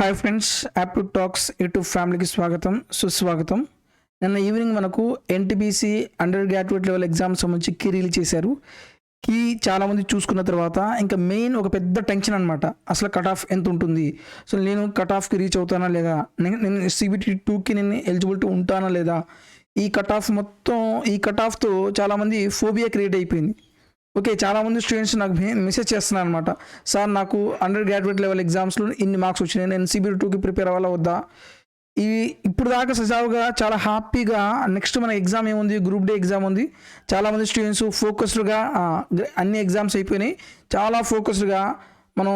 Hi friends యాప్టూ talks YouTube ఫ్యామిలీకి స్వాగతం సుస్వాగతం. నిన్న ఈవినింగ్ మనకు NTPC under graduate level exam సంబంధించి కీ రిలీజ్ చేశారు. కీ చాలామంది చూసుకున్న తర్వాత ఇంకా మెయిన్ ఒక పెద్ద టెన్షన్ అనమాట అసలు కట్ ఆఫ్ ఎంత ఉంటుంది? సో నేను కట్ ఆఫ్కి రీచ్ అవుతానా లేదా? నేను- నేను సిబిటీ టూకి నేను ఎలిజిబిలిటీ ఉంటానా లేదా? ఈ కట్ ఆఫ్ మొత్తం ఈ కట్ ఆఫ్తో చాలామంది ఫోబియా క్రియేట్ అయిపోయింది. ఓకే చాలామంది స్టూడెంట్స్ నాకు మెసేజ్ చేస్తున్నారు అనమాట సార్ నాకు అండర్ గ్రాడ్యుయేట్ లెవెల్ ఎగ్జామ్స్లో ఇన్ని మార్క్స్ వచ్చినాయి నేను సిబిఐ టూకి ప్రిపేర్ అవ్వాలా వద్దా? ఇవి ఇప్పుడు దాకా సజావుగా చాలా హ్యాపీగా నెక్స్ట్ మన ఎగ్జామ్ ఏముంది గ్రూప్ డే ఎగ్జామ్ ఉంది. చాలామంది స్టూడెంట్స్ ఫోకస్డ్గా అన్ని ఎగ్జామ్స్ అయిపోయినాయి. చాలా ఫోకస్డ్గా మనం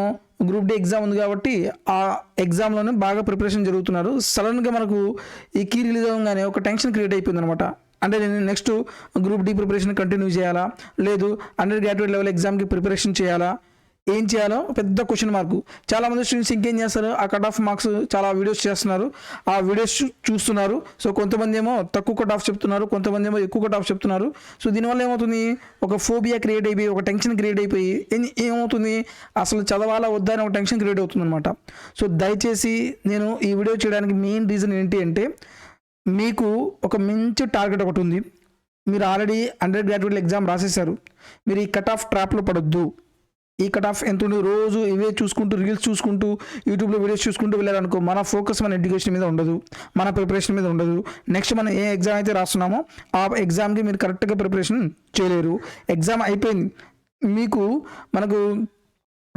గ్రూప్ డే ఎగ్జామ్ ఉంది కాబట్టి ఆ ఎగ్జామ్లోనే బాగా ప్రిపరేషన్ జరుగుతున్నారు. సడన్గా మనకు ఈ కీ రిలీజ్ అవ్వగానే ఒక టెన్షన్ క్రియేట్ అయిపోయింది అనమాట అంటే నేను next group D preparation continue చేయాలా? లేదు అండర్ గ్రాడ్యుయేట్ లెవెల్ ఎగ్జామ్కి ప్రిపరేషన్ చేయాలా? ఏం చేయాలో? పెద్ద క్వశ్చన్ మార్కు చాలా మంది స్టూడెంట్స్ ఇంకేం చేస్తారు? ఆ కట్ ఆఫ్ మార్క్స్ చాలా వీడియోస్ చేస్తున్నారు. ఆ వీడియోస్ చూస్తున్నారు. సో కొంతమంది ఏమో తక్కువ కట్ ఆఫ్ చెప్తున్నారు కొంతమంది ఏమో ఎక్కువ కట్ ఆఫ్ చెప్తున్నారు. సో దీనివల్ల ఏమవుతుంది? ఒక ఫోబియా క్రియేట్ అయిపోయి ఒక టెన్షన్ క్రియేట్ అయిపోయి ఏమవుతుంది? అసలు చదవాలా వద్దా అని ఒక టెన్షన్ క్రియేట్ అవుతుంది అనమాట సో దయచేసి నేను ఈ వీడియో చేయడానికి మెయిన్ రీజన్ ఏంటి అంటే మీకు ఒక మంచి టార్గెట్ ఒకటి ఉంది. మీరు ఆల్రెడీ అండర్ గ్రాడ్యుయేట్ ఎగ్జామ్ రాసేసారు మీరు ఈ కట్ ఆఫ్ ట్రాప్లో పడొద్దు. ఈ కట్ ఆఫ్ ఎంత ఉంది? రోజు ఇవే చూసుకుంటూ రీల్స్ చూసుకుంటూ యూట్యూబ్లో వీడియోస్ చూసుకుంటూ వెళ్ళారనుకో మన ఫోకస్ మన ఎడ్యుకేషన్ మీద ఉండదు. మన ప్రిపరేషన్ మీద ఉండదు. నెక్స్ట్ మనం ఏ ఎగ్జామ్ అయితే రాస్తున్నామో ఆ ఎగ్జామ్కి మీరు కరెక్ట్గా ప్రిపరేషన్ చేయలేరు. ఎగ్జామ్ అయిపోయింది. మీకు మనకు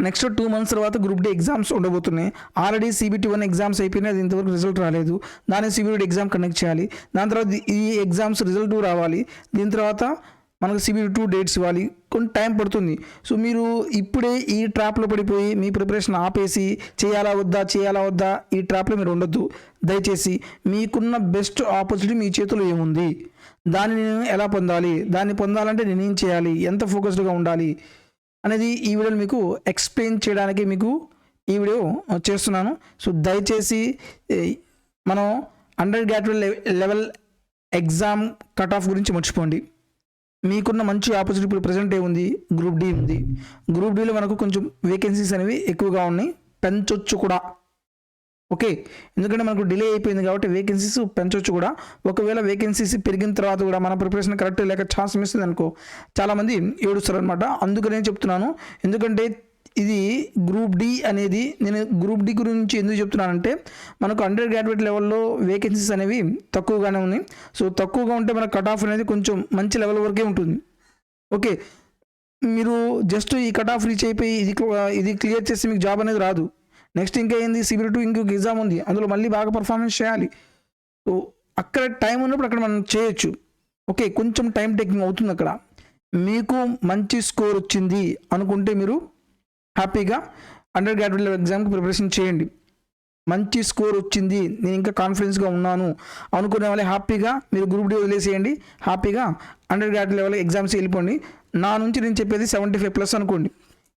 నెక్స్ట్ టూ మంత్స్ తర్వాత గ్రూప్ డి ఎగ్జామ్స్ ఉండబోతున్నాయి. ఆల్రెడీ సిబిటీ వన్ ఎగ్జామ్స్ అయిపోయినాయి అది ఇంతవరకు రిజల్ట్ రాలేదు. దాని సిబిటీ ఎగ్జామ్ కండక్ట్ చేయాలి. దాని తర్వాత ఈ ఎగ్జామ్స్ రిజల్ట్ రావాలి. దీని తర్వాత మనకు సిబిటీ టూ డేట్స్ ఇవ్వాలి. కొన్ని టైం పడుతుంది. సో మీరు ఇప్పుడే ఈ ట్రాప్లో పడిపోయి మీ ప్రిపరేషన్ ఆపేసి చేయాలా వద్దా చేయాలా వద్దా ఈ ట్రాప్లో మీరు ఉండొద్దు. దయచేసి మీకున్న బెస్ట్ ఆపర్చునిటీ మీ చేతిలో ఏముంది? దాన్ని నేను ఎలా పొందాలి? దాన్ని పొందాలంటే నేను ఏం చేయాలి? ఎంత ఫోకస్డ్గా ఉండాలి? అనేది ఈ వీడియోలో మీకు ఎక్స్ప్లెయిన్ చేయడానికి మీకు ఈ వీడియో చేస్తున్నాను. సో దయచేసి మనం undergraduate level exam cut off గురించి మర్చిపోండి. మీకున్న మంచి ఆపర్చునిటీ ఇప్పుడు ప్రజెంట్ ఏముంది గ్రూప్ డి ఉంది. గ్రూప్ డిలో మనకు కొంచెం వేకెన్సీస్ అనేవి ఎక్కువగా ఉన్నాయి. పెంచొచ్చు కూడా. ఓకే. ఎందుకంటే మనకు డిలే అయిపోయింది కాబట్టి వేకెన్సీస్ పెంచవచ్చు కూడా. ఒకవేళ వేకెన్సీస్ పెరిగిన తర్వాత కూడా మన ప్రిపరేషన్ కరెక్ట్ లేక ఛాన్స్ మిస్ అనుకో చాలామంది ఏడుస్తారు అనమాట అందుకనే చెప్తున్నాను. ఎందుకంటే ఇది గ్రూప్ డి అనేది నేను గ్రూప్ డి గురించి ఎందుకు చెప్తున్నానంటే మనకు అండర్ గ్రాడ్యుయేట్ లెవెల్లో వేకెన్సీస్ అనేవి తక్కువగానే ఉన్నాయి. సో తక్కువగా ఉంటే మన కట్ ఆఫ్ అనేది కొంచెం మంచి లెవెల్ వరకే ఉంటుంది. ఓకే. మీరు జస్ట్ ఈ కట్ ఆఫ్ రీచ్ అయిపోయి ఇది ఇది క్లియర్ చేస్తే మీకు జాబ్ అనేది రాదు. నెక్స్ట్ ఇంకా ఏంది? సిబిల్ టూ ఇంకొక ఎగ్జామ్ ఉంది. అందులో మళ్ళీ బాగా పర్ఫార్మెన్స్ చేయాలి. సో అక్కడ టైం ఉన్నప్పుడు అక్కడ మనం చేయొచ్చు. ఓకే కొంచెం టైం టేకింగ్ అవుతుంది అక్కడ. మీకు మంచి స్కోర్ వచ్చింది అనుకుంటే మీరు హ్యాపీగా అండర్ గ్రాడ్యుయేట్ ఎగ్జామ్కి ప్రిపరేషన్ చేయండి. మంచి స్కోర్ వచ్చింది. నేను ఇంకా కాన్ఫిడెన్స్గా ఉన్నాను అనుకునే వాళ్ళే హ్యాపీగా మీరు గ్రూప్ డి వదిలేసేయండి. హ్యాపీగా అండర్ గ్రాడ్యుయేట్ లెవెల్ ఎగ్జామ్స్ వెళ్ళిపోండి. నా నుంచి నేను చెప్పేది సెవెంటీ ఫైవ్ ప్లస్ అనుకోండి.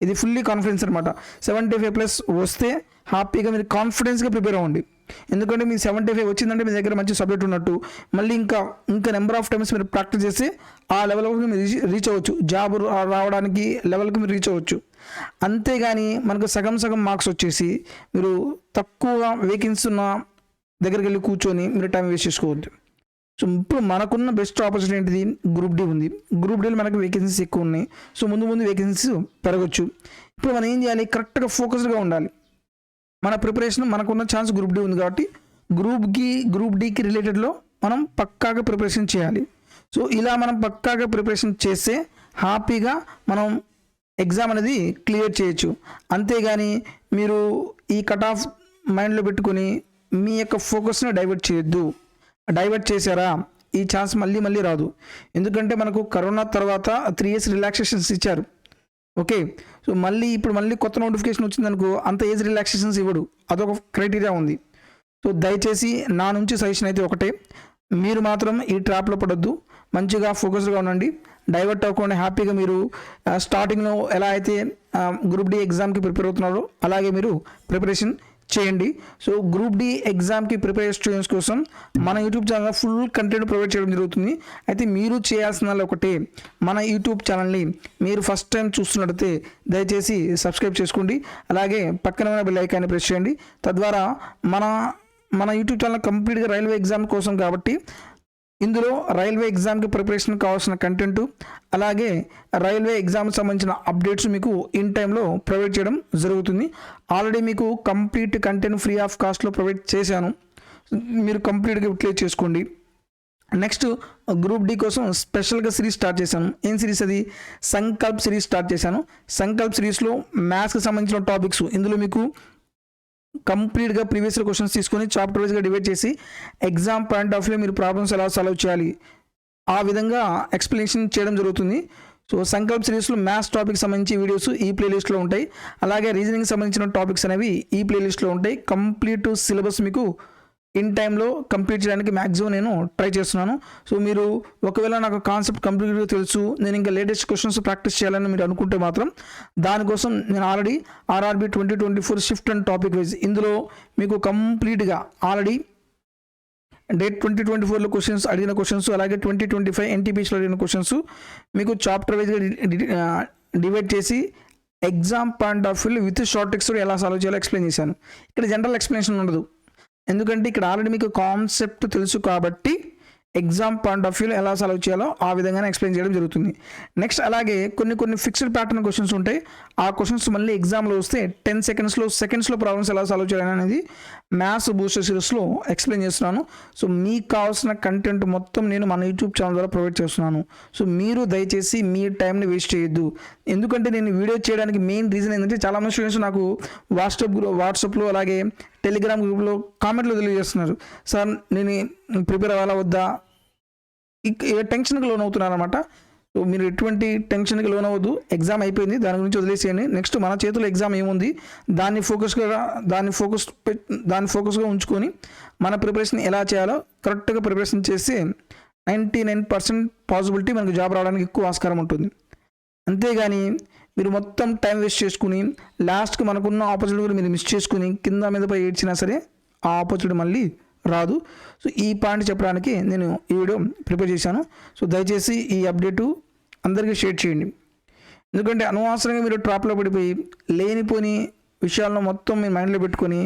ఇది ఫుల్లీ కాన్ఫిడెన్స్ అనమాట సెవెంటీ ఫైవ్ ప్లస్ వస్తే హ్యాపీగా మీరు కాన్ఫిడెన్స్గా ప్రిపేర్ అవ్వండి. ఎందుకంటే మీ సెవెంటీ ఫైవ్ వచ్చిందంటే మీ దగ్గర మంచి సబ్జెక్ట్ ఉన్నట్టు. మళ్ళీ ఇంకా ఇంకా నెంబర్ ఆఫ్ టైమ్స్ మీరు ప్రాక్టీస్ చేసి ఆ లెవెల్ వరకు మీరు రీచ్- రీచ్ అవ్వచ్చు. జాబ్ రావడానికి లెవెల్కి మీరు రీచ్ అవ్వచ్చు. అంతేగాని మనకు సగం సగం మార్క్స్ వచ్చేసి మీరు తక్కువ వేకెన్సీ ఉన్న దగ్గరికి వెళ్ళి కూర్చొని మీరు టైం వేస్ట్ చేసుకోవద్దు. సో ఇప్పుడు మనకున్న బెస్ట్ ఆపర్చునిటీ ఏంటిది? గ్రూప్ డి ఉంది. గ్రూప్ డీలో మనకు వేకెన్సీస్ ఎక్కువ ఉన్నాయి. సో ముందు ముందు వేకెన్సీస్ పెరగచ్చు. ఇప్పుడు మనం ఏం చేయాలి? కరెక్ట్గా ఫోకస్డ్గా ఉండాలి. మన ప్రిపరేషన్ మనకున్న ఛాన్స్ గ్రూప్ డి ఉంది కాబట్టి గ్రూప్కి గ్రూప్ డికి రిలేటెడ్లో మనం పక్కాగా ప్రిపరేషన్ చేయాలి. సో ఇలా మనం పక్కాగా ప్రిపరేషన్ చేస్తే హ్యాపీగా మనం ఎగ్జామ్ అనేది క్లియర్ చేయొచ్చు. అంతేగాని మీరు ఈ కట్ ఆఫ్ మైండ్లో పెట్టుకొని మీ యొక్క ఫోకస్ని డైవర్ట్ చేయొద్దు. డైవర్ట్ చేశారా? ఈ ఛాన్స్ మళ్ళీ మళ్ళీ రాదు. ఎందుకంటే మనకు కరోనా తర్వాత త్రీ ఇయర్స్ రిలాక్సేషన్స్ ఇచ్చారు. ఓకే. సో మళ్ళీ ఇప్పుడు మళ్ళీ కొత్త నోటిఫికేషన్ వచ్చిందనుకో అంత ఏజ్ రిలాక్సేషన్స్ ఇవ్వడు. అదొక క్రైటీరియా ఉంది. సో దయచేసి నా నుంచి సజెషన్ అయితే ఒకటే. మీరు మాత్రం ఈ ట్రాప్లో పడొద్దు. మంచిగా ఫోకస్డ్గా ఉండండి. డైవర్ట్ అవ్వకుండా హ్యాపీగా మీరు స్టార్టింగ్లో ఎలా అయితే గ్రూప్ డి ఎగ్జామ్కి ప్రిపేర్ అవుతున్నారో అలాగే మీరు ప్రిపరేషన్ చేయండి. సో గ్రూప్ డి ఎగ్జామ్కి ప్రిపేర్ స్టూడెంట్స్ కోసం మన YouTube channel full content provide చేయడం జరుగుతుంది. అయితే మీరు చేయాల్సిన ఒకటే మన యూట్యూబ్ ఛానల్ని మీరు ఫస్ట్ టైం చూస్తున్నట్టయితే దయచేసి సబ్స్క్రైబ్ చేసుకోండి. అలాగే పక్కన ఉన్న బెల్ ఐకాన్ని ప్రెస్ చేయండి. తద్వారా మన మన యూట్యూబ్ ఛానల్ కంప్లీట్గా రైల్వే ఎగ్జామ్ కోసం కాబట్టి ఇందులో రైల్వే ఎగ్జామ్కి ప్రిపరేషన్ కావాల్సిన కంటెంట్ అలాగే రైల్వే ఎగ్జామ్కి సంబంధించిన అప్డేట్స్ మీకు ఇన్ టైంలో ప్రొవైడ్ చేయడం జరుగుతుంది. ఆల్రెడీ మీకు కంప్లీట్ కంటెంట్ ఫ్రీ ఆఫ్ కాస్ట్లో ప్రొవైడ్ చేశాను. మీరు కంప్లీట్గా యూటిలైజ్ చేసుకోండి. నెక్స్ట్ గ్రూప్ డి కోసం స్పెషల్గా సిరీస్ స్టార్ట్ చేశాను. ఏం సిరీస్ అది? సంకల్ప్ సిరీస్ స్టార్ట్ చేశాను. సంకల్ప్ సిరీస్లో మ్యాథ్స్కి సంబంధించిన టాపిక్స్. ఇందులో మీకు కంప్లీట్గా ప్రీవియస్ క్వశ్చన్స్ తీసుకొని చాప్టర్ వైజ్గా డివైడ్ చేసి ఎగ్జామ్ పాయింట్ ఆఫ్ వ్యూ మీరు ప్రాబ్లమ్స్ ఎలా సాల్వ్ చేయాలి ఆ విధంగా ఎక్స్ప్లెనేషన్ చేయడం జరుగుతుంది. సో సంకల్ప్ సిరీస్లో మ్యాథ్స్ టాపిక్ సంబంధించి వీడియోస్ ఈ ప్లేలిస్ట్లో ఉంటాయి. అలాగే రీజనింగ్ సంబంధించిన టాపిక్స్ అనేవి ఈ ప్లేలిస్ట్లో ఉంటాయి. కంప్లీట్ సిలబస్ మీకు ఇన్ టైంలో కంప్లీట్ చేయడానికి మ్యాక్సిమం నేను ట్రై చేస్తున్నాను. సో మీరు ఒకవేళ నాకు కాన్సెప్ట్ కంప్లీట్గా తెలుసు నేను ఇంకా లేటెస్ట్ క్వశ్చన్స్ ప్రాక్టీస్ చేయాలని మీరు అనుకుంటే మాత్రం దానికోసం నేను already RRB twenty twenty four shift and topic wise ఇందులో మీకు కంప్లీట్గా ఆల్రెడీ డేట్ ట్వంటీ ట్వంటీ ఫోర్లో క్వశ్చన్స్ అడిగిన క్వశ్చన్స్ అలాగే ట్వంటీ ట్వంటీ ఫైవ్ ఎన్టీపీసీలో అడిగిన క్వశ్చన్స్ మీకు చాప్టర్ వైజ్గా డివైడ్ చేసి exam point of view with short text ఎలా సాల్వ్ చేయాలో ఎక్స్ప్లెయిన్ చేశాను. ఇక్కడ జనరల్ ఎక్స్ప్లెనేషన్ ఉండదు. ఎందుకంటే ఇక్కడ ఆల్రెడీ మీకు కాన్సెప్ట్ తెలుసు కాబట్టి ఎగ్జామ్ పాయింట్ ఆఫ్ వ్యూలో ఎలా సాల్వ్ చేయాలో ఆ విధంగానే ఎక్స్ప్లెయిన్ చేయడం జరుగుతుంది. నెక్స్ట్ అలాగే కొన్ని కొన్ని ఫిక్స్డ్ ప్యాటర్న్ క్వశ్చన్స్ ఉంటాయి. ఆ క్వశ్చన్స్ మళ్ళీ ఎగ్జామ్లో వస్తే టెన్ సెకండ్స్లో సెకండ్స్లో ప్రాబ్లమ్స్ ఎలా సాల్వ్ చేయాలి అనేది మ్యాథ్స్ బూస్టర్ సిరీస్లో ఎక్స్ప్లెయిన్ చేస్తున్నాను. సో మీకు కావాల్సిన కంటెంట్ మొత్తం నేను మన యూట్యూబ్ ఛానల్ ద్వారా ప్రొవైడ్ చేస్తున్నాను. సో మీరు దయచేసి మీ టైంని వేస్ట్ చేయొద్దు. ఎందుకంటే నేను వీడియో చేయడానికి మెయిన్ రీజన్ ఏంటంటే చాలామంది స్టూడెంట్స్ నాకు వాట్సాప్ గ్రూప్ వాట్సాప్లో అలాగే టెలిగ్రామ్ గ్రూప్లో కామెంట్లు తెలియజేస్తున్నారు. సార్ నేను ప్రిపేర్ అవ్వాలా వద్దా? ఇక ఏ టెన్షన్కి లోన్ అనమాట సో మీరు ఎటువంటి టెన్షన్కి లోన్ అవ్వద్దు ఎగ్జామ్ అయిపోయింది దాని గురించి వదిలేసేయండి. నెక్స్ట్ మన చేతిలో ఎగ్జామ్ ఏముంది దాన్ని ఫోకస్గా దాన్ని ఫోకస్ దాన్ని ఫోకస్గా ఉంచుకొని మన ప్రిపరేషన్ ఎలా చేయాలో కరెక్ట్గా ప్రిపరేషన్ చేస్తే నైంటీ నైన్ పర్సెంట్ పాసిబిలిటీ మనకు జాబ్ రావడానికి ఎక్కువ ఆస్కారం ఉంటుంది. అంతేగాని మీరు మొత్తం టైం వేస్ట్ చేసుకుని లాస్ట్కి మనకున్న ఆపర్చునిటీ కూడా మీరు మిస్ చేసుకుని కింద మీదపై ఏడ్చినా సరే ఆ ఆపర్చునిటీ మళ్ళీ రాదు. సో ఈ పాయింట్ చెప్పడానికి నేను ఈ వీడియో ప్రిపేర్ చేశాను. సో దయచేసి ఈ అప్డేటు అందరికీ షేర్ చేయండి. ఎందుకంటే అనవసరంగా మీరు ట్రాప్లో పడిపోయి లేనిపోని విషయాలను మొత్తం మీ మైండ్లో పెట్టుకొని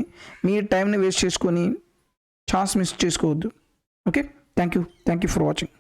మీ టైంని వేస్ట్ చేసుకొని ఛాన్స్ మిస్ చేసుకోవద్దు. Okay? Thank you thank you for watching.